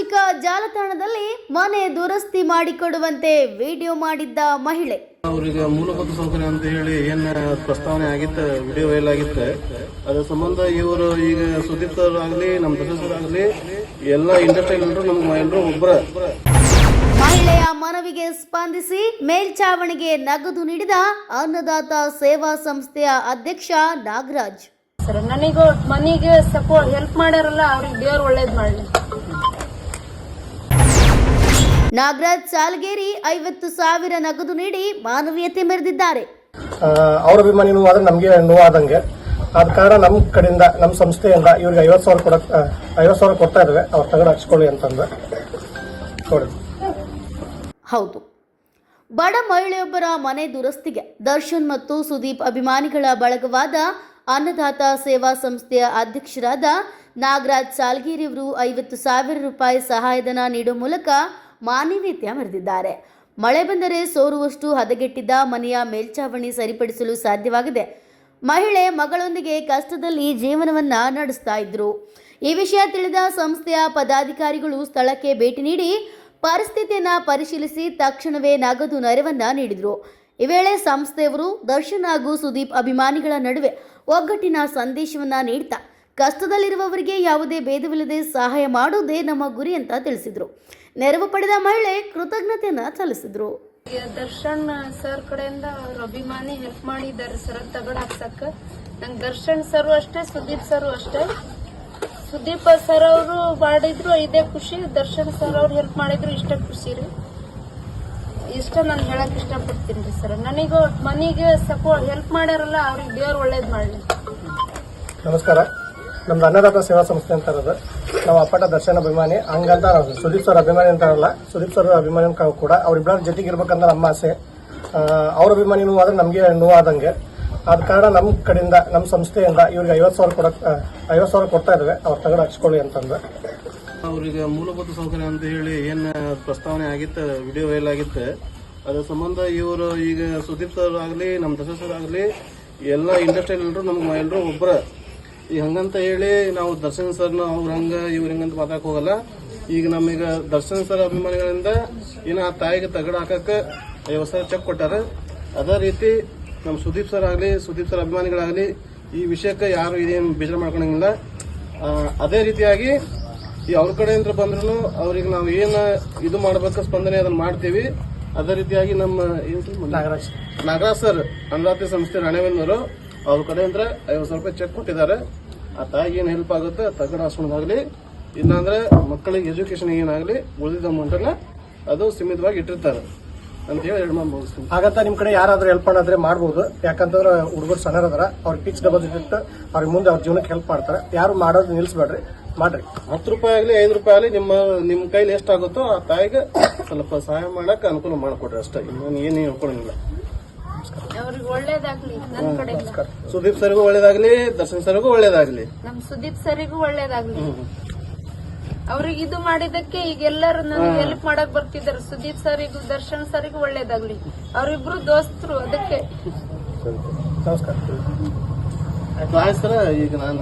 ಸಾಮಾಜಿಕ ಜಾಲತಾಣದಲ್ಲಿ ಮನೆ ದುರಸ್ತಿ ಮಾಡಿಕೊಡುವಂತೆ ವಿಡಿಯೋ ಮಾಡಿದ್ದ ಮಹಿಳೆ. ಅವರಿಗೆ ಮೂಲಭೂತ ಸೌಕರ್ಯ ಅಂತ ಹೇಳಿ ಏನ್ ಪ್ರಸ್ತಾವನೆ ಆಗಿತ್ತು ವಿಡಿಯೋ ವೈರಲ್ ಆಗಿತ್ತು. ಅದರ ಸಂಬಂಧ ಇವರು ಈಗ ಸುದೀಪ್ ಸರ್ ಆಗ್ಲಿ ನಮ್ಮ ಸದಸ್ಯರಾಗಲಿ ಆಗ್ಲಿ ಎಲ್ಲ ಇಂಡಸ್ಟ್ರಿಯಲ್ ನಮ್ಮ ಎಲ್ಲರೂ ಒಬ್ಬರ ಮಹಿಳೆಯ ಮನವಿಗೆ ಸ್ಪಂದಿಸಿ ಮೇಲ್ಚಾವಣಿಗೆ ನಗದು ನೀಡಿದ ಅನ್ನದಾತ ಸೇವಾ ಸಂಸ್ಥೆಯ ಅಧ್ಯಕ್ಷ ನಾಗರಾಜ್. ಸರ್ ನನಗೂ ಮನೆಗೆ ಸಪೋರ್ಟ್ ಹೆಲ್ಪ್ ಮಾಡ್ಯಾರಲ್ಲ ಅವ್ರಿಗೆ ದೇವ್ರು ಒಳ್ಳೇದು ಮಾಡ್ಲಿ. ನಾಗರಾಜ್ ಸಾಲ್ಗೇರಿ ಐವತ್ತು ಸಾವಿರ ನಗದು ನೀಡಿ ಮಾನವೀಯತೆ ಮೆರೆದಿದ್ದಾರೆ. ಅವರ ಅಭಿಮಾನಿ ನೋವಾದ್ರೆ ನಮಗೆ ನೋವಾದಂಗೆ. ಆದ ಕಾರಣ ನಮ್ಮ ಕಡೆಯಿಂದ ನಮ್ಮ ಸಂಸ್ಥೆಯಿಂದ ಇವ್ರಿಗೆ ಐವತ್ತು ಸಾವಿರ ಕೊಡಕ್ ಐವತ್ತು ಸಾವಿರ ಕೊಡ್ತಾ ಇದ್ದಾವೆ. ಅವ್ರು ತಗೊಂಡು ಹಚ್ಕೊಳ್ಳಿ ಅಂತಂದ್ರೆ ಹೌದು. ಬಡ ಮಹಿಳೆಯೊಬ್ಬರ ಮನೆ ದುರಸ್ತಿಗೆ ದರ್ಶನ್ ಮತ್ತು ಸುದೀಪ್ ಅಭಿಮಾನಿಗಳ ಬಳಗವಾದ ಅನ್ನದಾತ ಸೇವಾ ಸಂಸ್ಥೆಯ ಅಧ್ಯಕ್ಷರಾದ ನಾಗರಾಜ್ ಸಾಲ್ಗೀರಿಯವರು ಐವತ್ತು ಸಾವಿರ ರೂಪಾಯಿ ಸಹಾಯಧನ ನೀಡುವ ಮೂಲಕ ಮಾನವೀಯತೆ ಮೆರೆದಿದ್ದಾರೆ. ಮಳೆ ಬಂದರೆ ಸೋರುವಷ್ಟು ಹದಗೆಟ್ಟಿದ್ದ ಮನೆಯ ಮೇಲ್ಚಾವಣಿ ಸರಿಪಡಿಸಲು ಸಾಧ್ಯವಾಗಿದೆ. ಮಹಿಳೆ ಮಗಳೊಂದಿಗೆ ಕಷ್ಟದಲ್ಲಿ ಜೀವನವನ್ನ ನಡೆಸ್ತಾ ಇದ್ರು. ಈ ವಿಷಯ ತಿಳಿದ ಸಂಸ್ಥೆಯ ಪದಾಧಿಕಾರಿಗಳು ಸ್ಥಳಕ್ಕೆ ಭೇಟಿ ನೀಡಿ ಪರಿಸ್ಥಿತಿಯನ್ನ ಪರಿಶೀಲಿಸಿ ತಕ್ಷಣವೇ ನಗದು ನೆರವನ್ನ ನೀಡಿದರು. ಈ ವೇಳೆ ಸಂಸ್ಥೆಯವರು ದರ್ಶನ್ ಹಾಗೂ ಸುದೀಪ್ ಅಭಿಮಾನಿಗಳ ನಡುವೆ ಒಗ್ಗಟ್ಟಿನ ಸಂದೇಶವನ್ನ ನೀಡ್ತಾ ಕಷ್ಟದಲ್ಲಿರುವವರಿಗೆ ಯಾವುದೇ ಭೇದವಿಲ್ಲದೆ ಸಹಾಯ ಮಾಡುವುದೇ ನಮ್ಮ ಗುರಿ ಅಂತ ತಿಳಿಸಿದರು. ನೆರವು ಪಡೆದ ಮಹಿಳೆ ಕೃತಜ್ಞತೆಯನ್ನ ಸಲ್ಲಿಸಿದ್ರು. ದರ್ಶನ್ ಸರ್ ಕಡೆಯಿಂದ ಅವ್ರ ಅಭಿಮಾನಿ ಹೆಲ್ಪ್ ಮಾಡಿದ್ದಾರೆ ಸರ್ ತಗಡ್ ಹಾಕ್ಸಕ್ಕ ನಂಗೆ ದರ್ಶನ್ ಸರ್ ಅಷ್ಟೇ ಸುದೀಪ್ ಸರ್ ಅಷ್ಟೇ. ಸುದೀಪ್ ಸರ್ ಅವರು ಮಾಡಿದ್ರು ಇದೇ ಖುಷಿ. ದರ್ಶನ್ ಸರ್ ಅವ್ರು ಹೆಲ್ಪ್ ಮಾಡಿದ್ರು ಇಷ್ಟ ಖುಷಿ ರೀ. ಇಷ್ಟ ನಾನು ಹೇಳಕ್ ಇಷ್ಟಪಡ್ತೀನಿ ರೀ ಸರ್. ನನಗೂ ಮನೆಗೆ ಸಪೋರ್ಟ್ ಹೆಲ್ಪ್ ಮಾಡ್ಯಾರಲ್ಲ ಅವ್ರಿಗೆ ದೇವ್ರು ಒಳ್ಳೇದು ಮಾಡಲಿ. ನಮಸ್ಕಾರ. ನಮ್ದು ಅನ್ನದಾತ ಸೇವಾ ಸಂಸ್ಥೆ ಅಂತ ಇರೋದು. ನಾವು ಅಪ್ಪಟ ದರ್ಶನ ಅಭಿಮಾನಿ. ಹಂಗಂತ ನಾವು ಸುದೀಪ್ ಸರ್ ಅಭಿಮಾನಿ ಅಂತಾರಲ್ಲ ಸುದೀಪ್ ಸರ್ ಅಭಿಮಾನಿ ಕೂಡ ಅವ್ರಿಬ್ಬರ ಜೊತೆಗೆ ಇರ್ಬೇಕಂದ್ರೆ ನಮ್ಮ ಆಸೆ. ಅವ್ರ ಅಭಿಮಾನಿ ಆದ್ರೆ ನಮಗೆ ನೋವಾದಂಗೆ. ಆದ ಕಾರಣ ನಮ್ಮ ಕಡೆಯಿಂದ ನಮ್ಮ ಸಂಸ್ಥೆಯಿಂದ ಇವ್ರಿಗೆ ಐವತ್ತು ಸಾವಿರ ಕೊಡಕ್ ಐವತ್ತು ಸಾವಿರ ಕೊಡ್ತಾ ಇದ್ದೇವೆ ಅವ್ರು ತಗೊಂಡು ಹಚ್ಕೊಳ್ಳಿ ಅಂತಂದ್ರೆ ಅವ್ರಿಗೆ ಮೂಲಭೂತ ಸೌಕರ್ಯ ಅಂತ ಹೇಳಿ ಏನ್ ಪ್ರಸ್ತಾವನೆ ಆಗಿತ್ತು, ವಿಡಿಯೋ ಆಗಿತ್ತು. ಅದ್ರ ಸಂಬಂಧ ಇವರು ಈಗ ಸುದೀಪ್ ಸರ್ ಆಗಲಿ ನಮ್ಮ ದರ್ಶನ್ ಸರ್ ಆಗಲಿ, ಎಲ್ಲ ಇಂಡಸ್ಟ್ರಿಯಲ್ ಎಲ್ಲರೂ ನಮ್ಗೆ ಎಲ್ಲರೂ ಒಬ್ಬರ ಈ ಹಂಗಂತ ಹೇಳಿ ನಾವು ದರ್ಶನ್ ಸರ್ನ ಅವ್ರ ಹಂಗ ಇವ್ರ ಹಿಂಗಂತ ಮಾತಾಡಕ್ ಹೋಗಲ್ಲ. ಈಗ ನಮಗ ದರ್ಶನ್ ಸರ್ ಅಭಿಮಾನಿಗಳಿಂದ ಏನ ಆ ತಾಯಿಗೆ ತಗಡ ಹಾಕಕ್ಕೆ ಐವತ್ತು ಸಾವಿರ ಚೆಕ್ ಕೊಟ್ಟಾರ. ಅದೇ ರೀತಿ ನಮ್ಮ ಸುದೀಪ್ ಸರ್ ಆಗಲಿ ಸುದೀಪ್ ಸರ್ ಅಭಿಮಾನಿಗಳಾಗಲಿ ಈ ವಿಷಯಕ್ಕೆ ಯಾರು ಇದೇನು ಬೇಜಾರು ಮಾಡ್ಕೊಳಂಗಿಲ್ಲ. ಅದೇ ರೀತಿಯಾಗಿ ಈ ಅವ್ರ ಕಡೆಯಿಂದ ಬಂದ್ರು ಅವ್ರಿಗೆ ನಾವು ಏನ ಇದು ಮಾಡ್ಬೇಕು ಸ್ಪಂದನೆ ಅದನ್ನ ಮಾಡ್ತೀವಿ. ಅದೇ ರೀತಿಯಾಗಿ ನಮ್ಮ? ನಾಗರಾಜ್ ನಾಗರಾಜ್ ಸರ್ ಅನುರಾತ್ರಿ ಸಂಸ್ಥೆ ರಾಣೆಬೆನ್ನೂರು. ಅವ್ರ ಕಡೆಯಿಂದ ಐವತ್ತು ಸಾವಿರ ರೂಪಾಯಿ ಚೆಕ್ ಕೊಟ್ಟಿದ್ದಾರೆ. ಆ ತಾಯಿಗೆ ಏನು ಹೆಲ್ಪ್ ಆಗುತ್ತೆ? ತಗಡ ಹಾಸ್ಕೊಂಡಾಗ್ಲಿ ಇಲ್ಲಾಂದ್ರೆ ಮಕ್ಕಳಿಗೆ ಎಜುಕೇಶನ್ ಏನಾಗ್ಲಿ ಉಳಿದಿದ್ದ ಅಮೌಂಟನ್ನ ಅದು ಸೀಮಿತವಾಗಿ ಇಟ್ಟಿರ್ತಾರೆ. ಅಂತ ಹೇಳಿ ಎರಡು ಮಾತು ಮುಗಿಸ್ತೀನಿ. ಹಾಗಂತ ನಿಮ್ ಕಡೆ ಯಾರಾದ್ರೂ ಹೆಲ್ಪ್ ಮಾಡೋದ್ರೆ ಮಾಡ್ಬೋದು. ಯಾಕಂತಂದ್ರೆ ಹುಡುಗರು ಅದರ ಅವ್ರಿಗೆ ಪಿಚ್ ಡಬಲ್ ಇಟ್ಟು ಅವ್ರಿಗೆ ಮುಂದೆ ಅವ್ರ ಜೀವನಕ್ಕೆ ಹೆಲ್ಪ್ ಮಾಡ್ತಾರೆ. ಯಾರು ಮಾಡೋದು ನಿಲ್ಸ್ಬೇಡ್ರಿ. ಮಾಡ್ರಿ. ಹತ್ತು ರೂಪಾಯಿ ಆಗಲಿ ಐದು ರೂಪಾಯಿ ಆಗಲಿ ನಿಮ್ಮ ನಿಮ್ಮ ಕೈಲಿ ಎಷ್ಟಾಗುತ್ತೋ ಆ ತಾಯಿಗೆ ಸ್ವಲ್ಪ ಸಹಾಯ ಮಾಡಕ್ಕೆ ಅನುಕೂಲ ಮಾಡಿಕೊಡ್ರಿ ಅಷ್ಟೇ. ಇನ್ನೇನು ಏನು ಹೇಳ್ಕೊಳಂಗಿಲ್ಲ. ಅವ್ರಿಗೆ ಒಳ್ಳೇದಾಗ್ಲಿ ನನ್ನ ಕಡೆಯಿಂದ ಸುದೀಪ್ ಸರ್ಗೂ ಒಳ್ಳೇದಾಗ್ಲಿ ದರ್ಶನ್ ಸರ್ಗೂ ಒಳ್ಳೇದಾಗ್ಲಿ. ನಮ್ ಸುದೀಪ್ ಸರ್ಗೂ ಒಳ್ಳೇದಾಗ್ಲಿ. ಅವ್ರಿಗೆ ಇದು ಮಾಡಿದಕ್ಕೆ ಈಗ ಎಲ್ಲರೂ ನನಗೆ ಹೆಲ್ಪ್ ಮಾಡಕ್ ಬರ್ತಿದ್ದಾರೆ. ಸುದೀಪ್ ಸರ್ಗೂ ದರ್ಶನ್ ಸರ್ಗೂ ಒಳ್ಳೇದಾಗ್ಲಿ. ಅವ್ರಿಬ್ರು ದೋಸ್ತರು ಅದಕ್ಕೆ. ನಮಸ್ಕಾರ. ಸರ ಈಗ ನಾನು